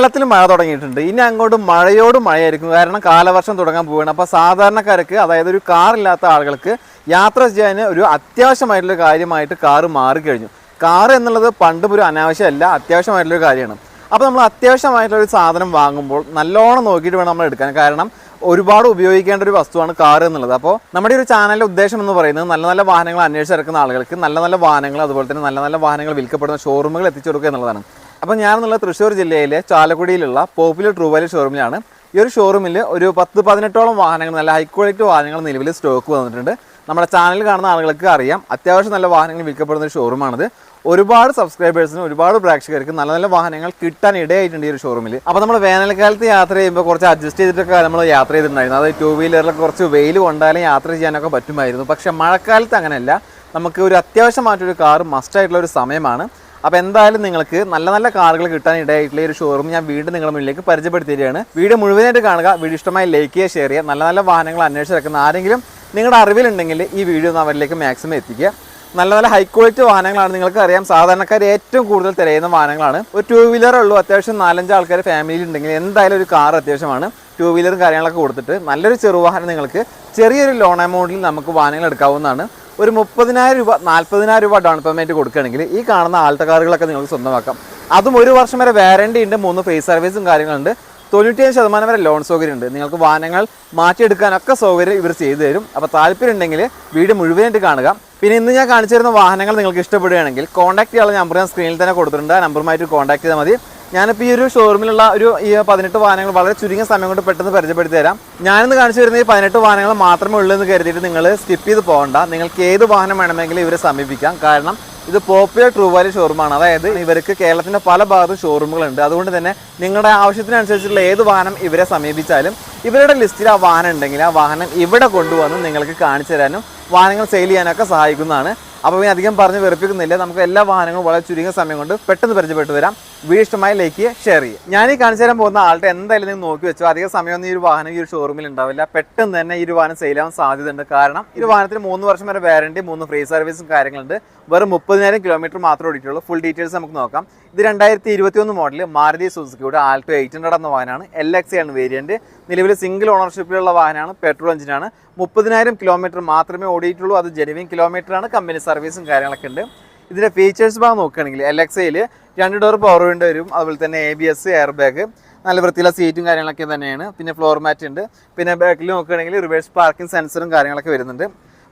കേരളത്തിൽ മഴ തുടങ്ങിയിട്ടുണ്ട്. ഇനി അങ്ങോട്ട് മഴയോട് മഴയായിരിക്കും. കാരണം കാലവർഷം തുടങ്ങാൻ പോവുകയാണ്. അപ്പോൾ സാധാരണക്കാർക്ക് അതായത് ഒരു കാറില്ലാത്ത ആളുകൾക്ക് യാത്ര ചെയ്യാൻ ഒരു അത്യാവശ്യമായിട്ടുള്ള കാര്യമായിട്ട് കാറ് മാറിക്കഴിഞ്ഞു കാർ എന്നുള്ളത് പണ്ടും ഒരു അനാവശ്യമല്ല അത്യാവശ്യമായിട്ടുള്ളൊരു കാര്യമാണ്. അപ്പോൾ നമ്മൾ അത്യാവശ്യമായിട്ടുള്ള ഒരു സാധനം വാങ്ങുമ്പോൾ നല്ലോണം നോക്കിയിട്ട് വേണം നമ്മൾ എടുക്കാൻ. കാരണം ഒരുപാട് ഉപയോഗിക്കേണ്ട ഒരു വസ്തുവാണ് കാർ എന്നുള്ളത്. അപ്പോൾ നമ്മുടെ ഒരു ചാനലിന്റെ ഉദ്ദേശം എന്ന് പറയുന്നത് നല്ല നല്ല വാഹനങ്ങൾ അന്വേഷിച്ചിറക്കുന്ന ആളുകൾക്ക് നല്ല നല്ല വാഹനങ്ങൾ അതുപോലെ തന്നെ നല്ല നല്ല വാഹനങ്ങൾ വിൽക്കപ്പെടുന്ന ഷോറൂമുകൾ എത്തിച്ചു കൊടുക്കുക എന്നുള്ളതാണ്. അപ്പോൾ ഞാനെന്നുള്ള തൃശ്ശൂർ ജില്ലയിലെ ചാലക്കുടിയിലുള്ള പോപ്പുലർ ട്രൂവാലി ഷോറൂമിലാണ്. ഈ ഒരു ഷോറൂമിൽ ഒരു പത്ത് പതിനെട്ടോളം വാഹനങ്ങൾ നല്ല ഹൈ ക്വാളിറ്റി വാഹനങ്ങൾ നിലവിൽ സ്റ്റോക്ക് വന്നിട്ടുണ്ട്. നമ്മുടെ ചാനൽ കാണുന്ന ആളുകൾക്ക് അറിയാം. അത്യാവശ്യം നല്ല വാഹനങ്ങൾ വിൽക്കപ്പെടുന്ന ഒരു ഷോറൂമാണിത് ഒരുപാട് സബ്സ്ക്രൈബേഴ്സിനും ഒരുപാട് പ്രേക്ഷകർക്ക് നല്ല നല്ല വാഹനങ്ങൾ കിട്ടാൻ ഇടയായിട്ടുണ്ട് ഈ ഒരു ഷോറൂമിൽ അപ്പോൾ നമ്മൾ വേനൽക്കാലത്ത് യാത്ര ചെയ്യുമ്പോൾ കുറച്ച് അഡ്ജസ്റ്റ് ചെയ്തിട്ടൊക്കെ നമ്മൾ യാത്ര ചെയ്തിട്ടുണ്ടായിരുന്നു. അതായത് ടൂ വീലറിലൊക്കെ കുറച്ച് വെയിൽ കൊണ്ടാലും യാത്ര ചെയ്യാനൊക്കെ പറ്റുമായിരുന്നു. പക്ഷേ മഴക്കാലത്ത് അങ്ങനെയല്ല. നമുക്ക് ഒരു അത്യാവശ്യമായിട്ടൊരു കാർ മസ്റ്റായിട്ടുള്ള ഒരു സമയമാണ്. അപ്പോൾ എന്തായാലും നിങ്ങൾക്ക് നല്ല നല്ല കാറുകൾ കിട്ടാൻ ഇടയായിട്ടുള്ള ഒരു ഷോറൂം ഞാൻ വീണ്ടും നിങ്ങളുടെ മുന്നിലേക്ക് പരിചയപ്പെടുത്തിയിരിക്കുകയാണ്. വീഡിയോ മുഴുവനായിട്ട് കാണുക. വീഡിയോ ഇഷ്ടമായി ലൈക്ക് ചെയ്യുക ഷെയർ ചെയ്യുക. നല്ല നല്ല വാഹനങ്ങൾ അന്വേഷിച്ച് അന്വേഷിച്ചിറക്കുന്ന ആരെങ്കിലും നിങ്ങളുടെ അറിവിലുണ്ടെങ്കിൽ ഈ വീഡിയോ ഒന്ന് അവരിലേക്ക് മാക്സിമം എത്തിക്കുക. നല്ല നല്ല ഹൈ ക്വാളിറ്റി വാഹനങ്ങളാണ് നിങ്ങൾക്ക് അറിയാം. സാധാരണക്കാർ ഏറ്റവും കൂടുതൽ തിരയുന്ന വാഹനങ്ങളാണ്. ഒരു ടൂ വീലർ ഉള്ളൂ. അത്യാവശ്യം നാലഞ്ച് ആൾക്കാർ ഫാമിലിയിൽ ഉണ്ടെങ്കിൽ എന്തായാലും ഒരു കാർ അത്യാവശ്യമാണ്. ടൂ വീലറും കാര്യങ്ങളൊക്കെ കൊടുത്തിട്ട് നല്ലൊരു ചെറുവാഹനം നിങ്ങൾക്ക് ചെറിയൊരു ലോൺ എമൗണ്ടിൽ നമുക്ക് വാഹനങ്ങൾ എടുക്കാവുന്നതാണ്. ഒരു മുപ്പതിനായിരം രൂപ നാൽപ്പതിനായിരം രൂപ ഡൗൺ പേയ്മെന്റ് കൊടുക്കുകയാണെങ്കിൽ ഈ കാണുന്ന ആൾട്ട കാറുകളൊക്കെ നിങ്ങൾക്ക് സ്വന്തമാക്കാം. അതും ഒരു വർഷം വരെ വാറണ്ടി ഉണ്ട് മൂന്ന് ഫ്രീ സർവീസും കാര്യങ്ങളുണ്ട്. തൊണ്ണൂറ്റിയഞ്ച് ശതമാനം വരെ ലോൺ സൗകര്യം ഉണ്ട്. നിങ്ങൾക്ക് വാഹനങ്ങൾ മാറ്റിയെടുക്കാനൊക്കെ സൗകര്യം ഇവർ ചെയ്തു തരും. അപ്പോൾ താല്പര്യം ഉണ്ടെങ്കിൽ വീട് മുഴുവനായിട്ട് കാണുക. പിന്നെ ഇന്ന് ഞാൻ കാണിച്ചു തരുന്ന വാഹനങ്ങൾ നിങ്ങൾക്ക് ഇഷ്ടപ്പെടുകയാണെങ്കിൽ കോൺടാക്ട് ചെയ്യാനുള്ള നമ്പർ ഞാൻ സ്ക്രീനിൽ തന്നെ കൊടുത്തിട്ടുണ്ട്. ആ നമ്പറുമായിട്ട് കോൺടാക്ട് ചെയ്താൽ മതി. ഞാനിപ്പോൾ ഈ ഒരു ഷോറൂമിലുള്ള ഒരു ഈ പതിനെട്ട് വാഹനങ്ങൾ വളരെ ചുരുങ്ങിയ സമയം കൊണ്ട് പെട്ടെന്ന് പരിചയപ്പെടുത്തി തരാം. ഞാനിന്ന് കാണിച്ചു വരുന്ന ഈ പതിനെട്ട് വാഹനങ്ങൾ മാത്രമേ ഉള്ളൂ എന്ന് കരുതിയിട്ട് നിങ്ങൾ സ്കിപ്പ് ചെയ്ത് പോകണ്ട. നിങ്ങൾക്ക് ഏത് വാഹനം വേണമെങ്കിലും ഇവരെ സമീപിക്കാം. കാരണം ഇത് പോപ്പുലർ ട്രൂ വാലി ഷോറൂമാണ് അതായത് ഇവർക്ക് കേരളത്തിന്റെ പല ഭാഗത്തും ഷോറൂമുകളുണ്ട് അതുകൊണ്ട് തന്നെ നിങ്ങളുടെ ആവശ്യത്തിനനുസരിച്ചുള്ള ഏത് വാഹനം ഇവരെ സമീപിച്ചാലും ഇവരുടെ ലിസ്റ്റിൽ ആ വാഹനം ഉണ്ടെങ്കിൽ ആ വാഹനം ഇവിടെ കൊണ്ടുവന്ന് നിങ്ങൾക്ക് കാണിച്ചു തരാനും വാഹനങ്ങൾ സെയിൽ ചെയ്യാനൊക്കെ സഹായിക്കുന്നതാണ്. അപ്പോൾ ഇനി അധികം പറഞ്ഞ് വെറുപ്പിക്കുന്നില്ല. നമുക്ക് എല്ലാ വാഹനങ്ങളും വളരെ ചുരുങ്ങിയ സമയം കൊണ്ട് പെട്ടെന്ന് പരിചയപ്പെട്ട് വരാം വീഡിയോ ഇഷ്ടമായി ലൈക്ക് ഷെയർ ചെയ്യുക. ഞാൻ ഈ കാണിച്ചു തരാൻ പോകുന്ന ആളുടെ എന്തായാലും നിങ്ങൾ നോക്കി വെച്ചു. അധികം സമയമൊന്നും ഈ ഒരു വാഹനം ഈ ഒരു ഷോറൂമിൽ ഉണ്ടാവില്ല. പെട്ടെന്ന് തന്നെ ഈ ഒരു വാഹനം സെയിലാവാൻ സാധ്യതയുണ്ട്. കാരണം ഈ വാഹനത്തിന് മൂന്ന് വർഷം വരെ വാറണ്ടി മൂന്ന് ഫ്രീ സർവീസും കാര്യങ്ങളുണ്ട്. വെറും മുപ്പതിനായിരം കിലോമീറ്റർ മാത്രമേ ഓടിയിട്ടുള്ളൂ. ഫുൾ ഡീറ്റെയിൽസ് നമുക്ക് നോക്കാം. ഇത് രണ്ടായിരത്തി ഇരുപത്തി ഒന്ന് മോഡൽ മാരുതി സുസുക്കിയുടെ ആൾട്ടോ എയ്റ്റ് ഹൺഡ്രഡ് എന്ന വാഹനമാണ്. എൽ എക്സ് ആണ് വേരിയന്റ് നിലവിൽ സിംഗിൾ ഓണർഷിപ്പിലുള്ള വാഹനമാണ്. പെട്രോൾ എഞ്ചിനാണ് മുപ്പതിനായിരം കിലോമീറ്റർ മാത്രമേ ഓടിയിട്ടുള്ളൂ. അത് ജെനുവിൻ കിലോമീറ്ററാണ് കമ്പനി സർവീസും കാര്യങ്ങളൊക്കെ ഉണ്ട്. ഇതിന്റെ ഫീച്ചേഴ്സ് ഭാഗം നോക്കുകയാണെങ്കിൽ എൽ എക്സയിൽ രണ്ട് ഡോർ പവർ വിൻഡോ വരും. അതുപോലെ തന്നെ A B S air bag നല്ല വൃത്തിയുള്ള സീറ്റും കാര്യങ്ങളൊക്കെ തന്നെയാണ്. പിന്നെ ഫ്ലോർ മാറ്റ് ഉണ്ട്. പിന്നെ ബാക്കിൽ നോക്കുകയാണെങ്കിൽ റിവേഴ്സ് പാർക്കിംഗ് സെൻസറും കാര്യങ്ങളൊക്കെ വരുന്നുണ്ട്.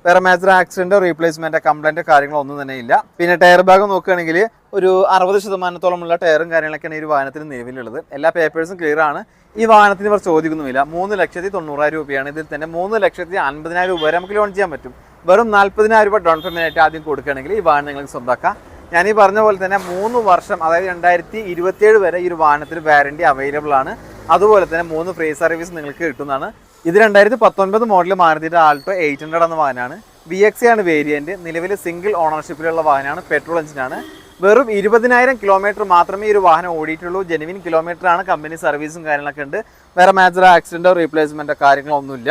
വേറെ മേജർ ആക്സിഡന്റോ റീപ്ലേസ്മെന്റോ കംപ്ലൈന്റോ കാര്യങ്ങളോ ഒന്നും തന്നെ ഇല്ല. പിന്നെ ടയർ ഭാഗം നോക്കുകയാണെങ്കിൽ ഒരു അറുപത് ശതമാനത്തോളമുള്ള ടയറും കാര്യങ്ങളൊക്കെയാണ് ഈ വാഹനത്തിന് നിലവിലുള്ളത്. എല്ലാ പേപ്പേഴ്സും ക്ലിയർ ആണ്. ഈ വാഹനത്തിന് ഇവർ ചോദിക്കുന്നുമില്ല. മൂന്ന് ലക്ഷത്തി തൊണ്ണൂറായിരം രൂപയാണ് ഇതിൽ തന്നെ. മൂന്ന് ലക്ഷത്തി അൻപതിനായിരം രൂപ വരെ നമുക്ക് ലോൺ ചെയ്യാൻ പറ്റും. വെറും നാൽപ്പതിനായിരം രൂപ ഡൗൺ പേയ്മെന്റ് ആയിട്ട് ആദ്യം കൊടുക്കുകയാണെങ്കിൽ ഈ വാഹനം നിങ്ങൾക്ക് സ്വന്തമാക്കാം ഞാൻ ഈ പറഞ്ഞ പോലെ തന്നെ മൂന്ന് വർഷം അതായത് രണ്ടായിരത്തി ഇരുപത്തിയേഴ് വരെ ഈ ഒരു വാഹനത്തിന് വാറണ്ടി അവൈലബിൾ ആണ്. അതുപോലെ തന്നെ മൂന്ന് ഫ്രീ സർവീസ് നിങ്ങൾക്ക് കിട്ടുന്നതാണ്. ഇത് രണ്ടായിരത്തി പത്തൊൻപത് മോഡൽ മാരുതിയുടെ ആൾട്ടോ എയ്റ്റ് ഹൺഡ്രഡ് എന്ന വാഹനമാണ്. ബി എക്സ് ആണ് വേരിയന്റ് നിലവിൽ സിംഗിൾ ഓണർഷിപ്പിലുള്ള വാഹനമാണ്. പെട്രോൾ എഞ്ചിനാണ് വെറും ഇരുപതിനായിരം കിലോമീറ്റർ മാത്രമേ ഈ ഒരു വാഹനം ഓടിയിട്ടുള്ളൂ. ജെനുവിൻ കിലോമീറ്റർ ആണ്. കമ്പനി സർവീസും കാര്യങ്ങളൊക്കെ ഉണ്ട്. വേറെ മേജർ ആക്സിഡന്റോ റീപ്ലേസ്മെന്റോ കാര്യങ്ങളോ ഒന്നുമില്ല.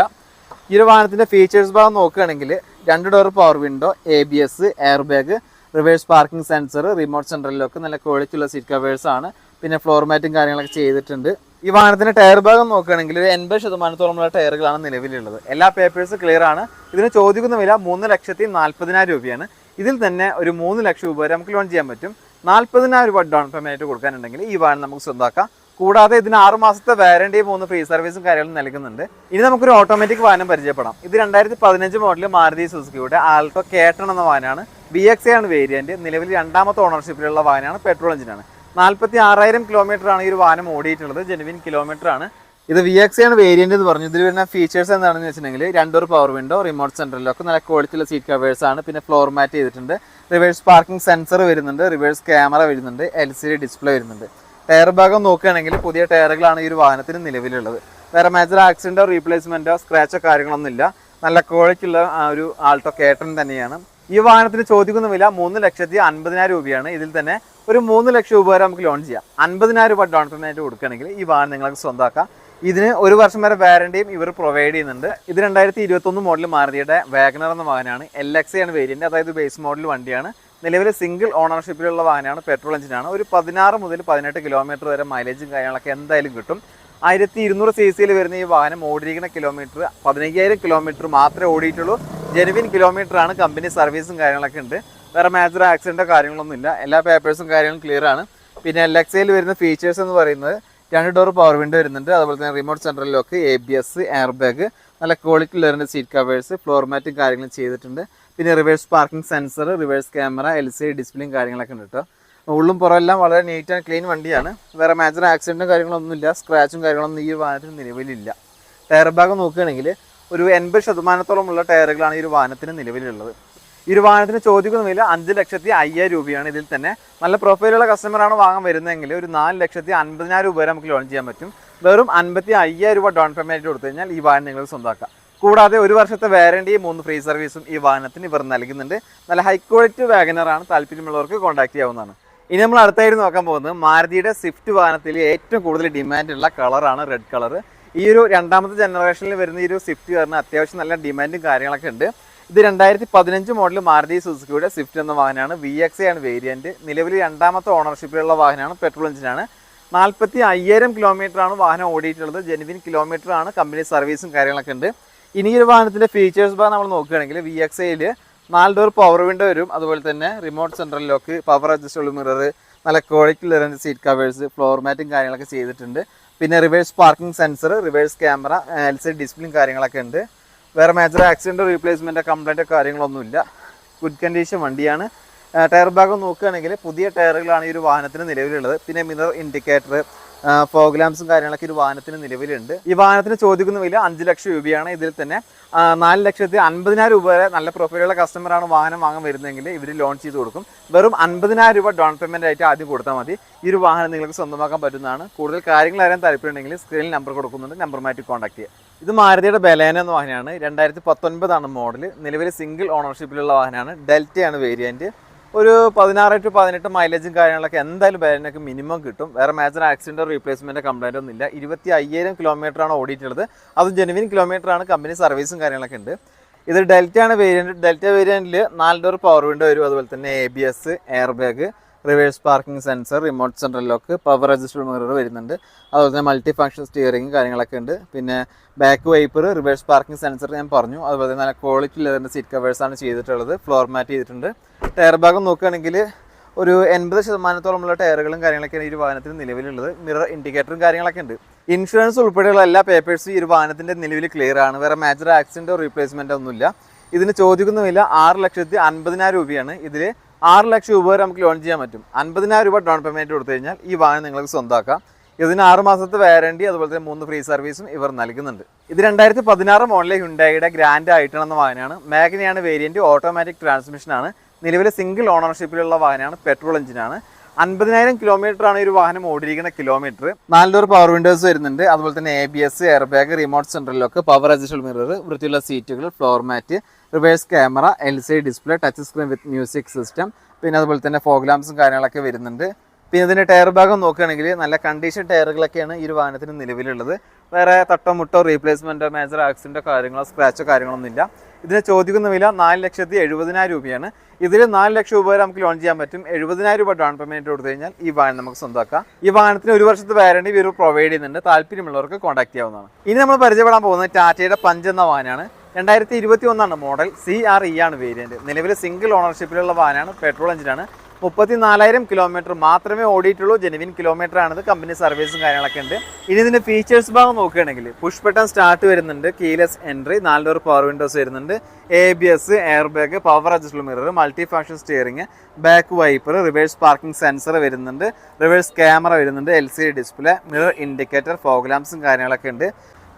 ഈ ഒരു വാഹനത്തിന്റെ ഫീച്ചേഴ്സ് ഭാഗം നോക്കുകയാണെങ്കിൽ രണ്ട് door power window A B S air bag reverse parking sensor remote സെൻട്രലിലൊക്കെ നല്ല ക്വാളിറ്റി ഉള്ള സീറ്റ് കവേഴ്സ് ആണ്. പിന്നെ ഫ്ലോർ മാറ്റും കാര്യങ്ങളൊക്കെ ചെയ്തിട്ടുണ്ട്. ഈ വാഹനത്തിന്റെ ടയർ ഭാഗം നോക്കുകയാണെങ്കിൽ ഒരു എൺപത് ശതമാനത്തോളമുള്ള ടയറുകളാണ് നിലവിലുള്ളത്. എല്ലാ പേപ്പേഴ്സ് ക്ലിയർ ആണ്. ഇതിന് ചോദിക്കുന്ന വില മൂന്ന് ലക്ഷത്തി നാൽപ്പതിനായിരം രൂപയാണ്. ഇതിൽ തന്നെ ഒരു മൂന്ന് ലക്ഷം രൂപ വരെ നമുക്ക് ലോൺ ചെയ്യാൻ പറ്റും. നാൽപ്പതിനായിരം രൂപ ഡൗൺ പേയ്മെന്റ് കൊടുക്കാനുണ്ടെങ്കിൽ ഈ വാഹനം നമുക്ക് സ്വന്തമാക്കാം കൂടാതെ ഇതിന് ആറ് മാസത്തെ വാറണ്ടി മൂന്ന് ഫ്രീ സർവീസും കാര്യങ്ങളും നൽകുന്നുണ്ട്. ഇനി നമുക്കൊരു ഓട്ടോമാറ്റിക് വാഹനം പരിചയപ്പെടാം. ഇത് രണ്ടായിരത്തി പതിനഞ്ച് മോഡൽ മാരുതി സുസുക്കിയുടെ ആൾട്ടോ കേട്ടൺ എന്ന വാഹനമാണ്. ബി എക്സ് ആണ് വേരിയന്റ് നിലവിൽ രണ്ടാമത്തെ ഓണർഷിപ്പിലുള്ള വാഹനമാണ് പെട്രോൾ എഞ്ചിനാണ് നാൽപ്പത്തി ആറായിരം കിലോമീറ്റർ ആണ് ഈ ഒരു വാഹനം ഓടിയിട്ടുള്ളത്. ജെനുവിൻ കിലോമീറ്റർ ആണ്. ഇത് വി എക്സ് ആണ് വേരിയന്റ് എന്ന് പറഞ്ഞു. ഇതിൽ വരുന്ന ഫീച്ചേഴ്സ് എന്താണെന്ന് വെച്ചിട്ടുണ്ടെങ്കിൽ രണ്ടൊരു പവർ വിൻഡോ റിമോട്ട് സെൻട്രലൊക്കെ നല്ല ക്വാളിറ്റിയുള്ള സീറ്റ് കവേഴ്സ് ആണ്. പിന്നെ ഫ്ലോർ മാറ്റ് ചെയ്തിട്ടുണ്ട്. റിവേഴ്സ് പാർക്കിംഗ് സെൻസർ വരുന്നുണ്ട്. റിവേഴ്സ് ക്യാമറ വരുന്നുണ്ട്. എൽ സി ഡി ഡിസ്പ്ലേ വരുന്നുണ്ട്. ടയർ ഭാഗം നോക്കുകയാണെങ്കിൽ പുതിയ ടയറുകളാണ് ഈ ഒരു വാഹനത്തിന് നിലവിലുള്ളത്. വേറെ മേജർ ആക്സിഡന്റോ റീപ്ലേസ്മെന്റോ സ്ക്രാച്ചോ കാര്യങ്ങളൊന്നും ഇല്ല. നല്ല ക്വാളിറ്റിയുള്ള ഒരു ആൾട്ടോ കേട്ടൺ തന്നെയാണ്. ഈ വാഹനത്തിന് ചോദിക്കുന്ന വില മൂന്ന് ലക്ഷത്തി അൻപതിനായിരം രൂപയാണ്. ഇതിൽ തന്നെ ഒരു മൂന്ന് ലക്ഷം രൂപ വരെ നമുക്ക് ലോൺ ചെയ്യാം. അൻപതിനായിരം രൂപ ഡൗൺ പേയ്മെന്റ് കൊടുക്കുകയാണെങ്കിൽ ഈ വാഹനം നിങ്ങൾക്ക് സ്വന്തമാക്കാം. ഇതിന് ഒരു വർഷം വരെ വാറണ്ടിയും ഇവർ പ്രൊവൈഡ് ചെയ്യുന്നുണ്ട്. ഇത് രണ്ടായിരത്തി ഇരുപത്തൊന്ന് മോഡൽ മാരുതിയുടെ വാഗനർ എന്ന വാഹനമാണ്. എൽ എക്സ് ആണ് വേരിയന്റ് അതായത് ബേസ് മോഡൽ വണ്ടിയാണ്. നിലവിൽ സിംഗിൾ ഓണർഷിപ്പിലുള്ള വാഹനമാണ് പെട്രോൾ എഞ്ചിനാണ് ഒരു പതിനാറ് മുതൽ പതിനെട്ട് കിലോമീറ്റർ വരെ മൈലേജും കാര്യങ്ങളൊക്കെ എന്തായാലും കിട്ടും. ആയിരത്തി ഇരുന്നൂറ് സി സിയിൽ വരുന്ന ഈ വാഹനം ഓടിയിരിക്കുന്ന കിലോമീറ്റർ പതിനയ്യായിരം കിലോമീറ്റർ മാത്രമേ ഓടിയിട്ടുള്ളൂ. ജെനുവിൻ കിലോമീറ്റർ ആണ് കമ്പനി സർവീസും കാര്യങ്ങളൊക്കെ ഉണ്ട്. വേറെ മേജർ ആക്സിഡന്റോ കാര്യങ്ങളൊന്നുമില്ല എല്ലാ പേപ്പേഴ്സും കാര്യങ്ങളും ക്ലിയർ ആണ്. പിന്നെ എൽ വരുന്ന ഫീച്ചേഴ്സ് എന്ന് പറയുന്നത് രണ്ട് ഡോർ പവർ വിൻഡോ വരുന്നുണ്ട്. അതുപോലെ തന്നെ remote central lock A B S air bag നല്ല ക്വാളിറ്റി ലെറിന്റെ സീറ്റ് കവേഴ്സ് ഫ്ലോർ മാറ്റും കാര്യങ്ങളും ചെയ്തിട്ടുണ്ട്. പിന്നെ reverse parking sensor reverse camera L C ഡിസ്പ്ലേയും കാര്യങ്ങളൊക്കെ ഉണ്ട് കേട്ടോ ഉള്ളും പുറമെല്ലാം വളരെ നീറ്റ് ആൻഡ് ക്ലീൻ വണ്ടിയാണ്. വേറെ മേജർ ആക്സിഡന്റും കാര്യങ്ങളൊന്നുമില്ല. സ്ക്രാച്ചും കാര്യങ്ങളൊന്നും ഈ വാഹനത്തിന് നിലവിലില്ല. ടയർ ഭാഗം നോക്കുകയാണെങ്കിൽ ഒരു എൺപത് ശതമാനത്തോളമുള്ള ടയറുകളാണ് ഈ ഒരു വാഹനത്തിന് നിലവിലുള്ളത്. ഈ ഒരു വാഹനത്തിന് ചോദിക്കുന്ന വില അഞ്ച് ലക്ഷത്തി അയ്യായിരം രൂപയാണ്. ഇതിൽ തന്നെ നല്ല പ്രൊഫൈലുള്ള കസ്റ്റമറാണ് വാങ്ങാൻ വരുന്നതെങ്കിൽ ഒരു നാല് ലക്ഷത്തി അൻപതിനായിരം രൂപ വരെ നമുക്ക് ലോൺ ചെയ്യാൻ പറ്റും. വെറും അൻപത്തി അയ്യായിരം രൂപ ഡൗൺ പേയ്മെന്റ് കൊടുത്തു കഴിഞ്ഞാൽ ഈ വാഹനം നിങ്ങൾ സ്വന്തമാക്കാം. കൂടാതെ ഒരു വർഷത്തെ വാറണ്ടിയും മൂന്ന് ഫ്രീ സർവീസും ഈ വാഹനത്തിന് ഇവർ നൽകുന്നുണ്ട്. നല്ല ഹൈ ക്വാളിറ്റി വാഗനറാണ് താല്പര്യമുള്ളവർക്ക് കോൺടാക്ട് ചെയ്യാവുന്നതാണ്. ഇനി നമ്മൾ അടുത്തായിട്ട് നോക്കാൻ പോകുന്നത് മാരുതിയുടെ സ്വിഫ്റ്റ് വാഹനത്തിൽ ഏറ്റവും കൂടുതൽ ഡിമാൻഡുള്ള കളറാണ് റെഡ് കളർ ഈ ഒരു രണ്ടാമത്തെ ജനറേഷനിൽ വരുന്ന ഈ ഒരു സ്വിഫ്റ്റ് കാറിന് അത്യാവശ്യം നല്ല ഡിമാൻഡും കാര്യങ്ങളൊക്കെ ഉണ്ട്. ഇത് രണ്ടായിരത്തി പതിനഞ്ച് മോഡൽ മാരുതി സുസുക്കിയുടെ സ്വിഫ്റ്റ് എന്ന വാഹനമാണ്. വി എക്സ് ആണ് വേരിയന്റ് നിലവിൽ രണ്ടാമത്തെ ഓണർഷിപ്പിലുള്ള വാഹനമാണ് പെട്രോൾ എഞ്ചിനാണ് നാൽപ്പത്തി അയ്യായിരം കിലോമീറ്ററാണ് വാഹനം ഓടിയിട്ടുള്ളത്. ജെനുവിൻ കിലോമീറ്ററാണ് കമ്പനി സർവീസും കാര്യങ്ങളൊക്കെ ഉണ്ട്. ഇനി ഈ ഒരു വാഹനത്തിന്റെ ഫീച്ചേഴ്സ് ഭാഗം നമ്മൾ നോക്കുകയാണെങ്കിൽ വി എക്സ് ഐയിൽ നാല് ഡോർ പവർ വിൻഡോ വരും. അതുപോലെ തന്നെ remote central lock power adjustable mirror നല്ല ക്വാളിറ്റി വരുന്ന സീറ്റ് കവേഴ്സ് ഫ്ലോർ മാറ്റും കാര്യങ്ങളൊക്കെ ചെയ്തിട്ടുണ്ട്. പിന്നെ reverse parking sensor reverse camera L C ഡിസ്പ്ലേയും കാര്യങ്ങളൊക്കെ ഉണ്ട്. വേറെ മേജർ ആക്സിഡന്റ് റീപ്ലേസ്മെന്റ് കംപ്ലൈന്റോ കാര്യങ്ങളൊന്നുമില്ല. ഗുഡ് കണ്ടീഷൻ വണ്ടിയാണ്. ടയർ ഭാഗം നോക്കുകയാണെങ്കിൽ പുതിയ ടയറുകളാണ് ഈ ഒരു വാഹനത്തിന് നിലവിലുള്ളത്. പിന്നെ മിറർ ഇൻഡിക്കേറ്റർ ലാംപ്സും കാര്യങ്ങളൊക്കെ ഒരു വാഹനത്തിന് നിലവിലുണ്ട്. ഈ വാഹനത്തിന് ചോദിക്കുന്ന വില അഞ്ച് ലക്ഷം രൂപയാണ്. ഇതിൽ തന്നെ നാല് ലക്ഷത്തി അൻപതിനായിരം രൂപ വരെ നല്ല പ്രൊഫൈലുള്ള കസ്റ്റമറാണ് വാഹനം വാങ്ങാൻ വരുന്നതെങ്കിൽ ഇവർ ലോൺ ചെയ്ത് കൊടുക്കും. വെറും അൻപതിനായിരം രൂപ ഡൗൺ പേയ്മെന്റ് ആയിട്ട് ആദ്യം കൊടുത്താൽ മതി. ഈ ഒരു വാഹനം നിങ്ങൾക്ക് സ്വന്തമാക്കാൻ പറ്റുന്നതാണ്. കൂടുതൽ കാര്യങ്ങൾ അറിയാൻ താല്പര്യമുണ്ടെങ്കിൽ സ്ക്രീനിൽ നമ്പർ കൊടുക്കുന്നുണ്ട്. നമ്പറുമായിട്ട് കോൺടാക്ട് ചെയ്യുക. ഇത് മാരുതിയുടെ ബലേന എന്ന വാഹനമാണ്. രണ്ടായിരത്തി പത്തൊൻപതാണ് മോഡൽ നിലവിൽ സിംഗിൾ ഓണർഷിപ്പിലുള്ള വാഹനമാണ്. ഡെൽറ്റയാണ് വേരിയന്റ് ഒരു പതിനാറ് ടു പതിനെട്ട് മൈലേജും കാര്യങ്ങളൊക്കെ എന്തായാലും ബലേനൊക്കെ മിനിമം കിട്ടും. വേറെ മേജർ ആക്സിഡന്റ് റീപ്ലേസ്മെന്റ് കംപ്ലൈന്റ് ഒന്നും ഇല്ല ഇരുപത്തി അയ്യായിരം കിലോമീറ്റർ ആണ് ഓടിയിട്ടുള്ളത്. അതും ജെനുവിൻ കിലോമീറ്റർ ആണ്. കമ്പനി സർവീസും കാര്യങ്ങളൊക്കെ ഉണ്ട്. ഇത് ഡെൽറ്റയാണ് വേരിയന്റ് ഡെൽറ്റ വേരിയന്റിൽ നാല് ഡോർ പവർ വിൻഡോ വരും. അതുപോലെ തന്നെ A B S air bag reverse parking sensor remote central lock power adjustable mirror വരുന്നുണ്ട്. അതുപോലെ തന്നെ മൾട്ടി ഫംഗ്ഷൻ സ്റ്റിയറിംഗ് കാര്യങ്ങളൊക്കെ ഉണ്ട്. പിന്നെ back wiper reverse parking sensor ഞാൻ പറഞ്ഞു. അതുപോലെ തന്നെ നല്ല ക്വാളിറ്റി ലെതറിന്റെ സീറ്റ് കവേഴ്സ് ആണ് ചെയ്തിട്ടുള്ളത്. ഫ്ലോർ മാറ്റ് ചെയ്തിട്ടുണ്ട്. ടയർ ഭാഗം നോക്കുകയാണെങ്കിൽ ഒരു എൺപത് ശതമാനത്തോളമുള്ള ടയറുകളും കാര്യങ്ങളൊക്കെയാണ് ഈ വാഹനത്തിന് നിലവിലുള്ളത്. മിറർ ഇൻഡിക്കേറ്ററും കാര്യങ്ങളൊക്കെ ഉണ്ട്. ഇൻഷുറൻസ് ഉൾപ്പെടെയുള്ള എല്ലാ പേപ്പേഴ്സും ഈ ഒരു വാഹനത്തിന്റെ നിലവിൽ ക്ലിയർ ആണ്. വേറെ മേജർ ആക്സിഡന്റോ റീപ്ലേസ്മെന്റോ ഒന്നുമില്ല. ഇതിന് ചോദിക്കുന്ന വില ആറ് ലക്ഷത്തി അൻപതിനായിരം രൂപയാണ് ഇതിൽ ആറ് ലക്ഷം രൂപ വരെ നമുക്ക് ലോൺ ചെയ്യാൻ പറ്റും. അൻപതിനായിരം രൂപ ഡൗൺ പേയ്മെന്റ് കൊടുത്തു കഴിഞ്ഞാൽ ഈ വാഹനം നിങ്ങൾക്ക് സ്വന്തമാക്കാം ഇതിന് ആറ് മാസത്തെ വാരണ്ടി അതുപോലെ തന്നെ മൂന്ന് ഫ്രീ സർവീസും ഇവർ നൽകുന്നുണ്ട്. ഇത് രണ്ടായിരത്തി പതിനാറ് മോഡലിലെ ഹുണ്ടായിയുടെ ഗ്രാൻഡ് ആയിട്ടാണെന്ന വാഹനമാണ്. മാഗ്നയാണ് വേരിയന്റ് ഓട്ടോമാറ്റിക് ട്രാൻസ്മിഷനാണ് നിലവിലെ സിംഗിൾ ഓണർഷിപ്പിലുള്ള വാഹനമാണ് പെട്രോൾ എഞ്ചിനാണ് അൻപതിനായിരം കിലോമീറ്റർ ആണ് ഈ ഒരു വാഹനം ഓടിയിരിക്കുന്ന കിലോമീറ്റർ നാല് ഡോർ പവർ വിൻഡോസ് വരുന്നുണ്ട്. അതുപോലെ തന്നെ A B S air bag remote central lock power adjustable mirror വൃത്തിയുള്ള സീറ്റുകൾ floor mat reverse camera L C display touch screen with music system പിന്നെ അതുപോലെ തന്നെ ഫോഗ് ലാംപ്സും കാര്യങ്ങളൊക്കെ വരുന്നുണ്ട്. പിന്നെ ഇതിന്റെ ടയർ ഭാഗം നോക്കുകയാണെങ്കിൽ നല്ല കണ്ടീഷൻ ടയറുകളൊക്കെയാണ് ഈ ഒരു വാഹനത്തിന് നിലവിലുള്ളത്. വേറെ തട്ടോ മുട്ടോ റീപ്ലേസ്മെന്റോ മേജർ ആക്സിഡന്റോ കാര്യങ്ങളോ സ്ക്രാച്ചോ കാര്യങ്ങളൊന്നും ഇല്ല ഇതിന് ചോദിക്കുന്ന വില നാല് ലക്ഷത്തി എഴുപതിനായിരം രൂപയാണ്. ഇതിൽ നാല് ലക്ഷം രൂപ വരെ നമുക്ക് ലോൺ ചെയ്യാൻ പറ്റും. എഴുപതിനായിരം രൂപ ഡൗൺ പേയ്മെന്റ് കൊടുത്തു കഴിഞ്ഞാൽ ഈ വാഹനം നമുക്ക് സ്വന്തമാക്കാം. ഈ വാഹനത്തിന് ഒരു വർഷത്തെ വാരണ്ടി ഇവർ പ്രൊവൈഡ് ചെയ്യുന്നുണ്ട്. താല്പര്യമുള്ളവർക്ക് കോൺടാക്ട് ചെയ്യാവുന്നതാണ്. ഇനി നമ്മൾ പരിചയപ്പെടാൻ പോകുന്നത് ടാറ്റയുടെ പഞ്ച് എന്ന വാഹനമാണ്. രണ്ടായിരത്തി ഇരുപത്തി ഒന്നാണ് മോഡൽ. സി ആർ ഇ ആണ് വേരിയന്റ് നിലവിൽ സിംഗിൾ ഓണർഷിപ്പിലുള്ള വാഹനമാണ്. പെട്രോൾ എഞ്ചിനാണ് മുപ്പത്തി നാലായിരം കിലോമീറ്റർ മാത്രമേ ഓടിയിട്ടുള്ളൂ. ജെനുവിൻ കിലോമീറ്റർ ആണിത്. കമ്പനി സർവീസും കാര്യങ്ങളൊക്കെ ഉണ്ട്. ഇനി ഇതിന്റെ ഫീച്ചേഴ്സ് ഭാഗം നോക്കുകയാണെങ്കിൽ പുഷ് ബട്ടൺ സ്റ്റാർട്ട് വരുന്നുണ്ട് കീലെസ് എൻട്രി നാല് ഡോർ പവർ വിൻഡോസ് വരുന്നുണ്ട് A B S air bag power adjustable mirror multi function steering back wiper reverse parking sensor വരുന്നുണ്ട് റിവേഴ്സ് ക്യാമറ വരുന്നുണ്ട് L C D display mirror indicator fog ലാംപ്സും കാര്യങ്ങളൊക്കെ ഉണ്ട്.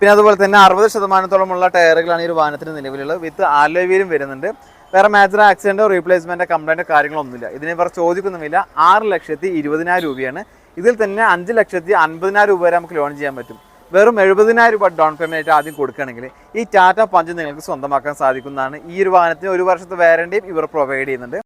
പിന്നെ അതുപോലെ തന്നെ അറുപത് ശതമാനത്തോളമുള്ള ടയറുകളാണ് ഈ ഒരു വാഹനത്തിന് നിലവിലുള്ളത്. വിത്ത് ആലോവീലും വരുന്നുണ്ട്. വേറെ മേജർ ആക്സിഡന്റോ റീപ്ലേസ്മെന്റോ കംപ്ലൈന്റോ കാര്യങ്ങളൊന്നുമില്ല. ഇതിന് ഇവർ ചോദിക്കുന്നുമില്ല. ആറ് ലക്ഷത്തി ഇരുപതിനായിരം രൂപയാണ്. ഇതിൽ തന്നെ അഞ്ച് ലക്ഷത്തി അൻപതിനായിരം രൂപ വരെ നമുക്ക് ലോൺ ചെയ്യാൻ പറ്റും. വെറും എഴുപതിനായിരം രൂപ ഡൗൺ പേയ്മെന്റ് ആദ്യം കൊടുക്കുകയാണെങ്കിൽ ഈ ടാറ്റ പഞ്ച് നിങ്ങൾക്ക് സ്വന്തമാക്കാൻ സാധിക്കുന്നതാണ്. ഈ ഒരു വാഹനത്തിന് ഒരു വർഷത്തെ വാറണ്ടിയും ഇവർ പ്രൊവൈഡ് ചെയ്യുന്നുണ്ട്.